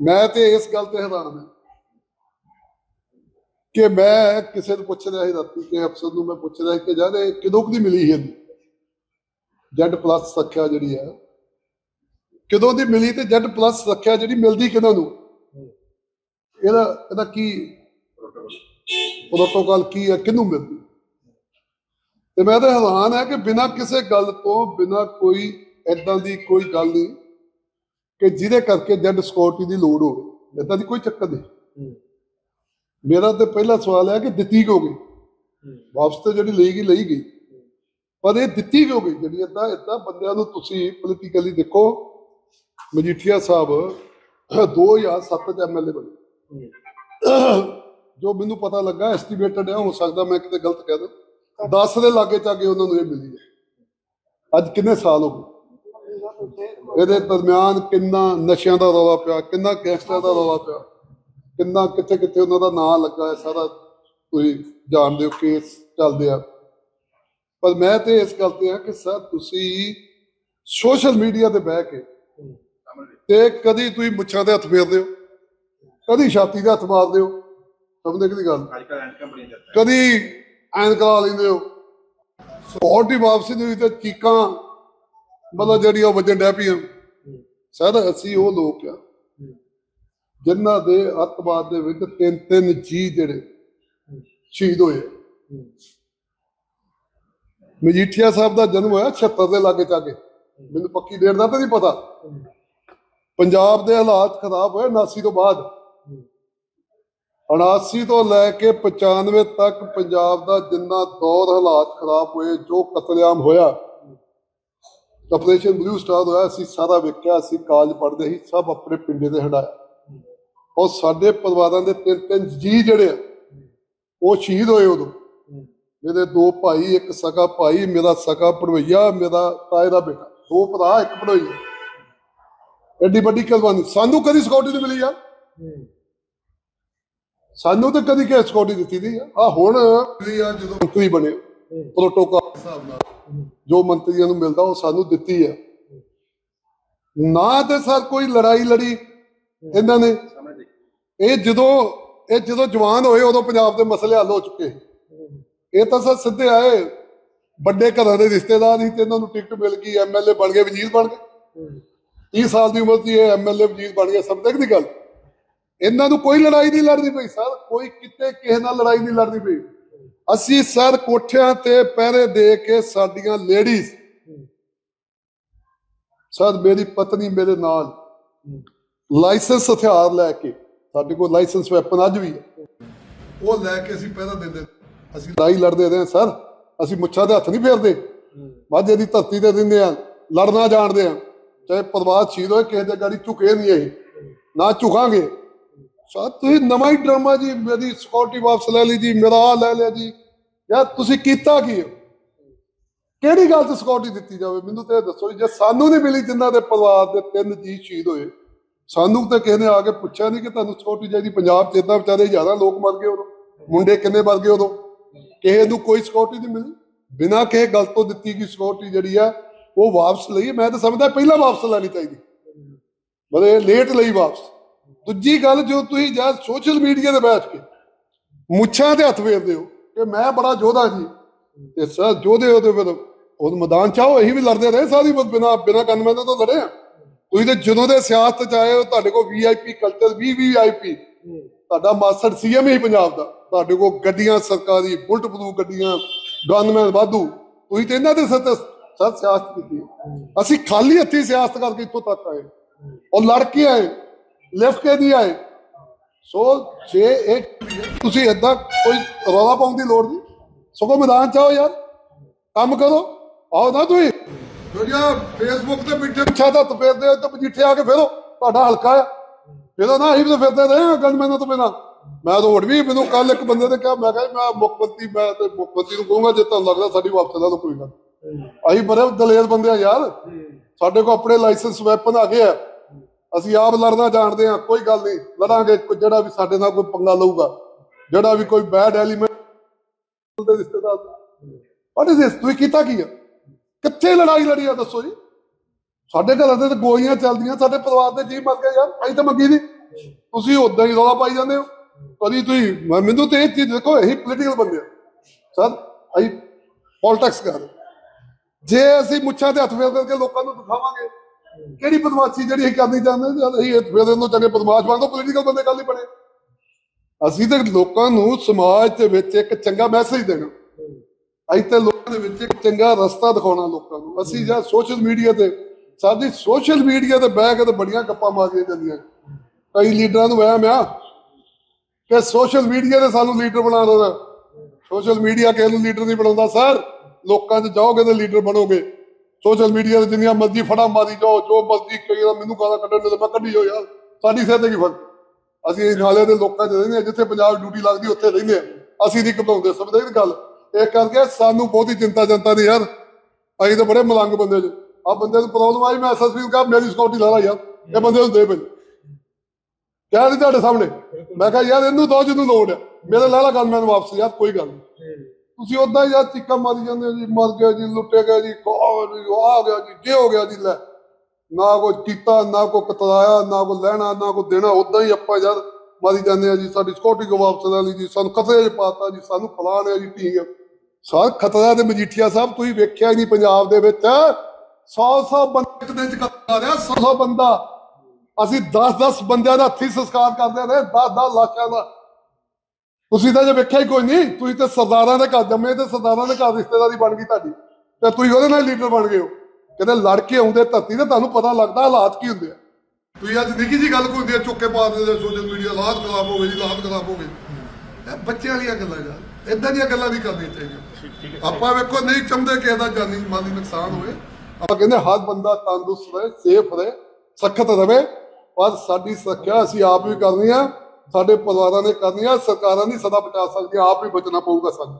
ਮੈਂ ਤੇ ਇਸ ਗੱਲ ਤੇ ਹੈਰਾਨ ਹਾਂ ਕਿ ਮੈਂ ਕਿਸੇ ਨੂੰ ਪੁੱਛ ਰਿਹਾ ਸੀ ਰਾਤੀ ਕਿ ਅਫਸਰ ਨੂੰ ਮੈਂ ਪੁੱਛ ਰਿਹਾ ਸੀ ਕਿ ਯਾਰ ਇਹ ਕਿਦੋਂ ਕਦੀ ਮਿਲੀ ਸੀ ਜੈਡ ਪਲੱਸ ਸੁਰੱਖਿਆ ਜਿਹੜੀ ਹੈ। ਕਦੋਂ ਦੀ ਮਿਲੀ ਤੇ ਜੈਡ ਪਲੱਸ ਸੁਰੱਖਿਆ ਜਿਹੜੀ ਮਿਲਦੀ ਕਿਹਨਾਂ ਨੂੰ? ਇਹਦਾ ਇਹਦਾ ਕੀ ਪ੍ਰੋਟੋਕਾਲ ਕੀ ਹੈ? ਕਿਹਨੂੰ ਮਿਲਦੀ? ਤੇ ਮੈਂ ਤਾਂ ਹੈਰਾਨ ਹੈ ਕਿ ਬਿਨਾਂ ਕਿਸੇ ਗੱਲ ਤੋਂ, ਬਿਨਾਂ ਕੋਈ ਐਦਾਂ ਦੀ ਕੋਈ ਗੱਲ ਨਹੀਂ ਕਿ ਜਿਹਦੇ ਕਰਕੇ ਜੈਡ ਸਕਿਉਰਟੀ ਦੀ ਲੋੜ ਹੋਵੇ ਏਦਾਂ ਦੀ ਕੋਈ ਚੱਕਰ ਨਹੀਂ। ਮੇਰਾ ਤੇ ਪਹਿਲਾ ਸਵਾਲ ਹੈ ਕਿ ਦਿੱਤੀ ਕਿਉਂ ਗਈ? ਵਾਪਸ ਤੇ ਜਿਹੜੀ ਲਈ ਗਈ ਲਈ ਗਈ। ਪਰ ਇਹ ਦਿੱਤੀ ਕਿਉਂ ਗਈ? ਜਿਹੜੀ ਏਦਾਂ ਏਦਾਂ ਬੰਦਿਆਂ ਨੂੰ ਤੁਸੀਂ ਪੋਲੀਟੀਕਲੀ ਦੇਖੋ ਮਜੀਠੀਆ ਸਾਹਿਬ 2007 ਚ ਐਮਐਲਏ ਬਣੇ। ਜੋ ਮੈਨੂੰ ਪਤਾ ਲੱਗਾ ਐਸਟੀਮੇਟਡ ਹੈ ਹੋ ਸਕਦਾ ਮੈਂ ਕਿਤੇ ਗਲਤ ਕਹਿ ਦਾਂ। 10 ਦੇ ਲਾਗੇ ਚਾਗੇ ਉਹਨਾਂ ਨੂੰ ਇਹ ਮਿਲੀ ਹੈ। ਅੱਜ ਕਿੰਨੇ ਸਾਲ ਹੋ ਗਏ? ਇਹਦੇ ਦਰਮਿਆਨ ਕਿੰਨਾ ਨਸ਼ਿਆਂ ਦਾ ਰੌਲਾ ਪਿਆ ਕਿੰਨਾ ਗੈਂਗਸਟਰ ਦਾ ਰੌਲਾ ਪਿਆ ਕਿੰਨਾ ਕਿੱਥੇ ਕਿੱਥੇ ਉਹਨਾਂ ਦਾ ਨਾਂ ਲੱਗਾ ਹੈ ਸਾਰਾ ਤੁਸੀਂ ਜਾਣਦੇ ਹੋ ਕੇਸ ਚੱਲਦੇ ਆ। ਪਰ ਮੈਂ ਤੇ ਇਸ ਗੱਲ ਤੇ ਆ ਕਿ ਸਰ ਤੁਸੀਂ ਸੋਸ਼ਲ ਮੀਡੀਆ ਤੇ ਬਹਿ ਕੇ ਤੇ ਕਦੀ ਤੁਸੀਂ ਮੁੱਛਾਂ ਦੇ ਹੱਥ ਫੇਰਦੇ ਹੋ ਕਦੀ ਛਾਤੀ ਦੇ ਹੱਥ ਮਾਰਦੇ ਹੋ ਸਮਝਦੇ ਕਿਹਦੀ ਗੱਲ? ਕਦੀ ਐਨ ਕਰਾ ਲੈਂਦੇ ਹੋ। ਸਪੋਰਟ ਦੀ ਵਾਪਸੀ ਦੀ ਤੇ ਚੀਕਾਂ ਮਤਲਬ ਜਿਹੜੀਆਂ ਉਹ ਵੱਜਣ ਡੈ ਪਈਆਂ। ਸਰ, ਅਸੀਂ ਉਹ ਲੋਕ ਆ ਜਿਨ੍ਹਾਂ ਦੇ ਅੱਤਵਾਦ ਦੇ ਵਿੱਚ ਤਿੰਨ ਤਿੰਨ ਜੀ ਜਿਹੜੇ ਸ਼ਹੀਦ ਹੋਏ ਮਜੀਠੀਆ ਸਾਹਿਬ ਦਾ ਜਨਮ ਹੋਇਆ 76 ਦੇ ਲਾਗੇ ਚਾਗੇ। ਮੈਨੂੰ ਪੱਕੀ ਡੇਟ ਦਾ ਤਾਂ ਨਹੀਂ ਪਤਾ। ਪੰਜਾਬ ਦੇ ਹਾਲਾਤ ਖਰਾਬ ਹੋਏ 79 ਤੋਂ ਬਾਅਦ। 79 ਤੋਂ ਲੈ ਕੇ 95 ਤੱਕ ਪੰਜਾਬ ਦਾ ਜਿੰਨਾ ਦੌਰ ਹਾਲਾਤ ਖਰਾਬ ਹੋਏ, ਜੋ ਕਤਲੇਆਮ ਹੋਇਆ ਆਪਰੇਸ਼ਨ ਬਲੂ ਸਟਾਰ ਹੋਇਆ ਅਸੀਂ ਸਾਰਾ ਵੇਖਿਆ ਅਸੀਂ ਕਾਲਜ ਪੜ੍ਹਦੇ ਸੀ, ਸਭ ਆਪਣੇ ਪਿੰਡੇ ਦੇ ਹੰਡਾਇਆ ਔਰ ਸਾਡੇ ਪਰਿਵਾਰਾਂ ਦੇ ਤਿੰਨ ਤਿੰਨ ਜੀ ਜਿਹੜੇ ਆ, ਉਹ ਸ਼ਹੀਦ ਹੋਏ ਉਦੋਂ। ਮੇਰੇ ਦੋ ਭਾਈ, ਇੱਕ ਸਕਾ ਭਾਈ, ਮੇਰਾ ਸਕਾ ਪੜਵਈਆ ਮੇਰਾ ਤਾਏ ਦਾ ਬੇਟਾ। ਦੋ ਭਰਾ, ਇੱਕ ਪੜਵਈਆ ਐਡੀ ਵੱਡੀ ਕੁਰਬਾਨੀ। ਸਾਨੂੰ ਕਦੀ ਸਿਕਿਉਰਿਟੀ ਨਹੀਂ ਮਿਲੀ ਆ ਸਾਨੂੰ ਤਾਂ ਕਦੀ ਕਿਸੇ ਸਿਕਿਉਰਿਟੀ ਦਿੱਤੀ ਨਹੀਂ ਆ। ਹੁਣ ਮਿਲੀ ਆ ਜਦੋਂ ਮੰਤਰੀ ਬਣੇ ਪ੍ਰੋਟੋਕਾਲ ਹਿਸਾਬ ਨਾਲ ਜੋ ਮੰਤਰੀਆਂ ਨੂੰ ਮਿਲਦਾ ਉਹ ਸਾਨੂੰ ਦਿੱਤੀ ਆ ਨਾ ਤੇ ਸਰ ਕੋਈ ਲੜਾਈ ਲੜੀ ਇਹਨਾਂ ਨੇ। ਇਹ ਜਦੋਂ ਇਹ ਜਦੋਂ ਜਵਾਨ ਹੋਏ ਉਦੋਂ ਪੰਜਾਬ ਦੇ ਮਸਲੇ ਹੱਲ ਹੋ ਚੁੱਕੇ। ਇਹ ਤਾਂ ਸਰ ਸਿੱਧੇ ਆਏ। ਵੱਡੇ ਘਰਾਂ ਦੇ ਰਿਸ਼ਤੇਦਾਰ ਸੀ ਤੇ ਇਹਨਾਂ ਨੂੰ ਟਿਕਟ ਮਿਲ ਗਈ ਐਮਐਲਏ ਬਣ ਗਏ, ਵਜ਼ੀਰ ਬਣ ਗਏ। 30 ਸਾਲ ਦੀ ਉਮਰ ਸੀ, ਇਹ ਐਮਐਲਏ ਵਜ਼ੀਰ ਬਣ ਗਿਆ ਸਭ ਦੀ ਗੱਲ? ਇਹਨਾਂ ਨੂੰ ਕੋਈ ਲੜਾਈ ਨਹੀਂ ਲੜਨੀ ਪਈ ਸਰ, ਕੋਈ ਕਿਤੇ ਕਿਸੇ ਨਾਲ ਲੜਾਈ ਨਹੀਂ ਲੜਨੀ ਪਈ। ਅਸੀਂ ਸਰ ਕੋਠਿਆਂ ਤੇ ਪਹਿਰੇ ਦੇ ਕੇ ਸਾਡੀਆਂ ਲੇਡੀਜ਼ ਸਰ ਮੇਰੀ ਪਤਨੀ ਮੇਰੇ ਨਾਲ ਲਾਇਸੈਂਸ ਹਥਿਆਰ ਲੈ ਕੇ, ਸਾਡੇ ਕੋਲ ਲਾਇਸੈਂਸ ਵੈਪਨ ਅੱਜ ਵੀ ਹੈ। ਉਹ ਲੈ ਕੇ ਅਸੀਂ ਪਹਿਰਾ ਦਿੰਦੇ ਅਸੀਂ ਲੜਾਈ ਲੜਦੇ ਰਹੇ ਹਾਂ ਸਰ। ਅਸੀਂ ਮੁੱਛਾਂ ਦੇ ਹੱਥ ਨਹੀਂ ਫੇਰਦੇ। ਮਾਝੇ ਦੀ ਧਰਤੀ ਤੇ ਦਿੰਦੇ ਆ ਲੜਨਾ ਜਾਣਦੇ ਆ ਚਾਹੇ ਪਰਵਾਹ ਸ਼ਹੀਦ ਹੋਏ, ਕਿਸੇ ਦੇ ਗਾੜੀ ਝੁਕੇ ਨਹੀਂ ਇਹ। ਨਾ ਝੁਕਾਂਗੇ। ਸਰ, ਤੁਸੀਂ ਨਵਾਂ ਹੀ ਡਰਾਮਾ ਜੀ, ਮੇਰੀ ਸਿਕਿਉਰਿਟੀ ਵਾਪਸ ਲੈ ਲਈ ਜੀ, ਮੇਰਾ ਆ ਲੈ ਲਿਆ ਜੀ। ਯਾਰ ਤੁਸੀਂ ਕੀਤਾ ਕੀ ਹੋ? ਕਿਹੜੀ ਗੱਲ ਤੇ ਸਿਕਿਉਰਿਟੀ ਦਿੱਤੀ ਜਾਵੇ? ਮੈਨੂੰ ਤੇ ਦੱਸੋ ਜੇ ਸਾਨੂੰ ਨਹੀਂ ਮਿਲੀ ਜਿਨ੍ਹਾਂ ਦੇ ਪਰਿਵਾਰ ਦੇ ਤਿੰਨ ਜੀ ਸ਼ਹੀਦ ਹੋਏ, ਸਾਨੂੰ ਤਾਂ ਕਿਸੇ ਨੇ ਆ ਕੇ ਪੁੱਛਿਆ ਨਹੀਂ ਕਿ ਤੁਹਾਨੂੰ ਸਿਕਿਉਰਿਟੀ ਚਾਹੀਦੀ? ਪੰਜਾਬ 'ਚ ਏਦਾਂ ਵਿਚਾਰੇ ਜ਼ਿਆਦਾ ਲੋਕ ਮਰ ਗਏ ਉਦੋਂ। ਮੁੰਡੇ ਕਿੰਨੇ ਮਰ ਗਏ ਉਦੋਂ? ਕਿਸੇ ਨੂੰ ਕੋਈ ਸਿਕਿਉਰਿਟੀ ਨਹੀਂ ਮਿਲੀ। ਬਿਨਾਂ ਕਿਸੇ ਗੱਲ ਤੋਂ ਦਿੱਤੀ ਗਈ ਸਿਕਿਉਰਿਟੀ ਜਿਹੜੀ ਆ, ਉਹ ਵਾਪਸ ਲਈ। ਮੈਂ ਤਾਂ ਸਮਝਦਾ ਪਹਿਲਾਂ ਵਾਪਸ ਲੈਣੀ ਚਾਹੀਦੀ। ਮਤਲਬ ਲੇਟ ਲਈ ਵਾਪਸ। ਦੂਜੀ ਗੱਲ, ਜੋ ਤੁਸੀਂ ਜਦ ਸੋਸ਼ਲ ਮੀਡੀਆ ਤੇ ਬੈਠ ਕੇ ਮੁੱਛਾਂ ਤੇ ਹੱਥ ਫੇਰਦੇ ਹੋ ਕਿ ਮੈਂ ਬੜਾ ਯੋਧਾ ਜੀ। ਤੇ ਸਰ ਯੋਧੇ ਹੋ ਫਿਰ ਉਹ ਮੈਦਾਨ ਚਾਹੋ ਅਸੀਂ ਵੀ ਲੜਦੇ ਰਹੇ ਸਾਰੀ ਬਿਨਾ ਬਿਨਾ ਕੰਨਮੈਂ ਤੋਂ ਲੜੇ ਆ। ਤੁਸੀਂ ਤੇ ਜਦੋਂ ਦੇ ਸਿਆਸਤ ਚ ਆਏ ਹੋ, ਤੁਹਾਡੇ ਕੋਲ ਵੀਆਈਪੀ ਕਲਚਰ ਵੀ ਵੀਆਈਪੀ ਤੁਹਾਡਾ ਮਾਸਟਰ ਸੀਐਮ ਹੀ ਪੰਜਾਬ ਦਾ। ਤੁਹਾਡੇ ਕੋਲ ਗੱਡੀਆਂ, ਸਰਕਾਰੀ ਬੁਲਟ ਬਲੂ ਗੱਡੀਆਂ, ਗਨਮੈਨ, ਵਾਧੂ। ਤੁਸੀਂ ਤੇ ਇਹਨਾਂ ਦੇ ਸਿਰ ਤੇ ਸਿਆਸਤ ਕੀਤੀ ਅਸੀਂ ਖਾਲੀ ਹੱਥੀ ਸਿਆਸਤ ਕਰਕੇ ਇੱਥੋਂ ਤੱਕ ਆਏ। ਔਰ ਲੜ ਕੇ ਆਏ, ਲਿਫਟ ਕੇ ਨਹੀਂ ਆਏ। ਸੋ ਜੇ ਇਹ ਤੁਸੀਂ ਏਦਾਂ ਕੋਈ ਰੌਲਾ ਪਾਉਣ ਦੀ ਲੋੜ ਨਹੀਂ, ਸਗੋਂ ਮੈਦਾਨ ਚ ਆਓ ਯਾਰ, ਕੰਮ ਕਰੋ, ਆਓ ਨਾ ਤੁਸੀਂ। ਜਿਹੜੀਆਂ ਫੇਸਬੁੱਕ ਤੇ ਮਿੱਠੇ ਪਿੱਛਾ ਦਾ ਤਪੇਰਦੇ ਹੋ ਤੇ ਮਜੀਠੇ ਆ ਕੇ ਫੇਰੋ, ਤੁਹਾਡਾ ਹਲਕਾ ਆ। ਇਹਦਾ ਨਾ ਅਸੀਂ ਵੀ ਫਿਰਦੇ ਰਹੇ ਗਨਮੈਨਾਂ ਤੋਂ ਬਿਨਾਂ। ਮੈਂ ਤਾਂ ਹੋਰ ਵੀ ਮੈਨੂੰ ਕੱਲ ਇੱਕ ਬੰਦੇ ਨੇ ਕਿਹਾ, ਮੈਂ ਕਿਹਾ ਮੈਂ ਮੁੱਖ ਮੰਤਰੀ ਮੈਂ ਤੇ ਮੁੱਖ ਮੰਤਰੀ ਨੂੰ ਕਹੂੰਗਾ, ਜੇ ਤੁਹਾਨੂੰ ਲੱਗਦਾ ਸਾਡੀ ਵਾਪਸ ਲੈ ਲਓ, ਕੋਈ ਗੱਲ ਅਸੀਂ ਬੜੇ ਦਲੇਰ ਬੰਦੇ ਆ ਯਾਰ। ਸਾਡੇ ਕੋਲ ਆਪਣੇ ਲਾਇਸੈਂਸ ਵੈਪਨ ਆ ਗਏ ਆ। ਅਸੀਂ ਆਪ ਲੜਨਾ ਜਾਣਦੇ ਹਾਂ, ਕੋਈ ਗੱਲ ਨਹੀਂ, ਲੜਾਂਗੇ ਜਿਹੜਾ ਵੀ ਸਾਡੇ ਨਾਲ ਕੋਈ ਪੰਗਾ ਲਊਗਾ, ਜਿਹੜਾ ਵੀ ਕੋਈ ਬੈਡ ਐਲੀਮੈਂਟ ਦੇ ਰਿਸ਼ਤੇਦਾਰ ਵਾਟ ਇਜ਼ ਦਿਸ ਤੁਸੀਂ ਕੀਤਾ ਕੀ ਆ? ਕਿੱਥੇ ਲੜਾਈ ਲੜੀ ਆ, ਦੱਸੋ ਜੀ। ਸਾਡੇ ਘਰਾਂ ਦੇ ਤਾਂ ਗੋਲੀਆਂ ਚੱਲਦੀਆਂ, ਸਾਡੇ ਪਰਿਵਾਰ ਦੇ ਜੀ ਮਰ ਗਏ ਯਾਰ, ਅਸੀਂ ਤਾਂ ਮੰਗੀ ਨਹੀਂ। ਤੁਸੀਂ ਉਦਾਂ ਹੀ ਰੌਲਾ ਪਾਈ ਜਾਂਦੇ ਹੋ। ਕਦੀ ਤੁਸੀਂ ਮੈਨੂੰ ਤੇ ਇਹ ਚੀਜ਼ ਦੇਖੋ ਇਹੀ ਪੋਲੀਟੀਕਲ ਬੰਦੇ ਆ ਸਰ, ਅਸੀਂ ਪੋਲਿਟਿਕਸ ਕਰ ਜੇ ਅਸੀਂ ਮੁੱਛਾਂ ਤੇ ਹੱਥ ਫੇਰ ਕਰਕੇ ਲੋਕਾਂ ਨੂੰ ਦਿਖਾਵਾਂਗੇ। ਕਿਹੜੀ ਬਦਮਾਸ਼ੀ ਜਿਹੜੀ ਅਸੀਂ ਕਰਨੀ ਚਾਹੁੰਦੇ ਜਦ ਅਸੀਂ ਹੱਥ ਫੇਰ ਚੰਗੇ ਬਦਮਾਸ਼ ਬਣ ਤੋਂ ਪੋਲੀਟੀਕਲ ਬੰਦੇ ਕੱਲ ਹੀ ਬਣੇ। ਅਸੀਂ ਤੇ ਲੋਕਾਂ ਨੂੰ ਸਮਾਜ ਦੇ ਵਿੱਚ ਇੱਕ ਚੰਗਾ ਮੈਸੇਜ ਦੇਣਾ। ਅਸੀਂ ਤੇ ਲੋਕਾਂ ਦੇ ਵਿੱਚ ਇੱਕ ਚੰਗਾ ਰਸਤਾ ਦਿਖਾਉਣਾ ਲੋਕਾਂ ਨੂੰ। ਅਸੀਂ ਜਾਂ ਸੋਸ਼ਲ ਮੀਡੀਆ ਤੇ, ਸਾਡੀ ਸੋਸ਼ਲ ਮੀਡੀਆ ਤੇ ਬਹਿ ਕੇ ਤੇ ਬੜੀਆਂ ਗੱਪਾਂ ਮਾਰੀਆਂ ਜਾਂਦੀਆਂ। ਕਈ ਲੀਡਰਾਂ ਨੂੰ ਵਹਿਮ ਆ ਕਿ ਸੋਸ਼ਲ ਮੀਡੀਆ ਤੇ ਸਾਨੂੰ ਲੀਡਰ ਬਣਾ ਦੇਣਾ ਸੋਸ਼ਲ ਮੀਡੀਆ ਕਿਸੇ ਨੂੰ ਲੀਡਰ ਨਹੀਂ ਬਣਾਉਂਦਾ ਸਰ ਲੋਕਾਂ 'ਚ ਜਾਓਗੇ ਤੇ ਲੀਡਰ ਬਣੋਗੇ। ਸੋਸ਼ਲ ਮੀਡੀਆ ਤੇ ਜਿੰਨੀਆਂ ਮਰਜ਼ੀ ਫੜਾ ਮਾਰੀ ਜਾਓ ਜੋ ਮਰਜ਼ੀ ਕਹੀ ਜਾਓ, ਮੈਨੂੰ ਗਾਲਾਂ ਕੱਢਣ ਦੇ ਮੈਂ ਕੱਢੀ ਹੋ ਯਾਰ। ਸਾਡੀ ਸਿਹਤ ਕੀ ਫ਼ਰਕ? ਅਸੀਂ ਨਾਲੇ ਦੇ ਲੋਕਾਂ 'ਚ ਰਹਿੰਦੇ ਹਾਂ ਜਿੱਥੇ ਪੰਜਾਬ ਡਿਊਟੀ ਲੱਗਦੀ ਉੱਥੇ ਰਹਿੰਦੇ ਆ ਅਸੀਂ ਨਹੀਂ ਘਬਰਾਉਂਦੇ ਸਮਝਦੇ ਇਹ ਗੱਲ। ਇਹ ਕਰਕੇ ਸਾਨੂੰ ਬਹੁਤੀ ਚਿੰਤਾ ਜਨਤਾ ਨਹੀਂ ਯਾਰ। ਅਸੀਂ ਤਾਂ ਬੜੇ ਮਲੰਗ ਬੰਦੇ ਜੀ। ਆ ਬੰਦੇ ਨੂੰ ਪ੍ਰੋਬਲਮ ਆਈ ਮੈਂ ਐਸਐਸਪੀ ਨੂੰ ਕਿਹਾ ਮੇਰੀ ਸਿਕਿਉਰਿਟੀ ਲਾ ਲਾ ਯਾਰ। ਇਹ ਬੰਦੇ ਨੂੰ ਦੇ ਭਾਈ। ਕਹਿ ਨਹੀਂ ਤੁਹਾਡੇ ਸਾਹਮਣੇ। ਮੈਂ ਕਿਹਾ ਯਾਰ ਇਹਨੂੰ ਦੋ ਜਿਹਨੂੰ ਲੋੜ ਹੈ। ਮੇਰੇ ਲਾ ਲਾ ਗੱਲ ਮੈਨੂੰ ਵਾਪਸ ਯਾਰ ਕੋਈ ਗੱਲ ਨਹੀਂ ਤੁਸੀਂ ਉਦਾਂ ਹੀ ਯਾਰ ਚੀਕਾਂ ਮਾਰੀ ਜਾਂਦੇ ਹੋ ਜੀ, ਮਰ ਗਿਆ ਜੀ ਲੁੱਟੇ ਗਿਆ ਜੀ, ਕੋ ਜੀ ਆ ਗਿਆ ਜੀ, ਜੇ ਹੋ ਗਿਆ ਜੀ, ਲੈ। ਨਾ ਕੋਈ ਕੀਤਾ, ਨਾ ਕੋਈ ਕਤਰਾਇਆ, ਨਾ ਕੋਈ ਲੈਣਾ, ਨਾ ਕੋਈ ਦੇਣਾ ਉਦਾਂ ਹੀ ਆਪਾਂ ਯਾਰ ਮਾਰੀ ਜਾਂਦੇ ਆ ਜੀ, ਸਾਡੀ ਸਿਕਿਉਰਿਟੀ ਕੋ ਵਾਪਸ ਲੈ ਲਈ ਜੀ, ਸਾਨੂੰ ਖਤਰੇ 'ਚ ਪਾਤਾ ਜੀ, ਸਾਨੂੰ ਫਲਾਣ ਹੈ ਜੀ ਠੀਕ ਹੈ ਖਤਰਾ ਦੇ ਮਜੀਠੀਆ ਸਾਹਿਬ, ਤੁਸੀਂ ਵੇਖਿਆ ਹੀ ਨਹੀਂ ਪੰਜਾਬ ਦੇ ਵਿੱਚ। 100 100 ਬੰਦੇ ਇੱਕ ਦਿਨ ਚ ਕਰ ਰਿਹਾ 100 100 ਬੰਦਾ। ਅਸੀਂ 10 10 ਬੰਦਿਆਂ ਦਾ ਹੱਥੀ ਸੰਸਕਾਰ ਕਰਦੇ ਰਹੇ 10 10 ਲੱਖਾਂ ਦਾ ਤੁਸੀਂ ਤਾਂ ਜੇ ਵੇਖਿਆ ਹੀ ਕੋਈ ਨਹੀਂ ਤੁਸੀਂ ਤੇ ਸਰਦਾਰਾਂ ਦੇ ਘਰ ਜੰਮੇ ਤੇ ਸਰਦਾਰਾਂ ਦੇ ਘਰ ਰਿਸ਼ਤੇਦਾਰੀ ਬਣ ਗਈ ਤੁਹਾਡੀ। ਤੇ ਤੁਸੀਂ ਉਹਦੇ ਨਾਲ ਲੀਡਰ ਬਣ ਗਏ ਹੋ। ਕਹਿੰਦੇ ਲੜ ਕੇ ਆਉਂਦੇ ਧਰਤੀ ਤੇ ਤੁਹਾਨੂੰ ਪਤਾ ਲੱਗਦਾ ਹਾਲਾਤ ਕੀ ਹੁੰਦੇ ਆ। ਤੁਸੀਂ ਅੱਜ ਨਿੱਕੀ ਜੀ ਗੱਲ ਕੋਈ ਹੁੰਦੀ ਆ ਚੁੱਕੇ ਪਾ ਦਿੰਦੇ ਸੋਸ਼ਲ ਮੀਡੀਆ ਲਾਤ ਖਰਾਬ ਹੋ ਗਈ ਜੀ ਲਾਤ ਖਰਾਬ ਹੋ ਗਈ ਇਹ ਬੱਚਿਆਂ ਵਾਲੀਆਂ ਗੱਲਾਂ ਯਾਰ ਇਦਾਂ ਦੀਆਂ ਗੱਲਾਂ ਨਹੀਂ ਕਰਨੀਆਂ ਚਾਹੀਦੀਆਂ। ਆਪਾਂ ਵੇਖੋ ਨਹੀਂ ਚਾਹੁੰਦੇ ਕਿਸੇ ਦਾ ਜਾਨੀ ਮਾਲੀ ਨੁਕਸਾਨ ਹੋਵੇ। ਆਪਾਂ ਕਹਿੰਦੇ ਹਰ ਬੰਦਾ ਤੰਦਰੁਸਤ ਰਹੇ ਸੇਫ ਰਹੇ ਸਖਤ ਰਵੇ ਪਰ ਸਾਡੀ ਸੁਰੱਖਿਆ ਅਸੀਂ ਆਪ ਵੀ ਕਰਨੀ ਆ। ਸਾਡੇ ਪਰਿਵਾਰਾਂ ਨੇ ਕਰਨੀ ਆ ਸਰਕਾਰਾਂ ਨਹੀਂ ਸਦਾ ਬਚਾ ਸਕਦੀਆਂ, ਆਪ ਹੀ ਬਚਣਾ ਪਊਗਾ ਸਾਨੂੰ।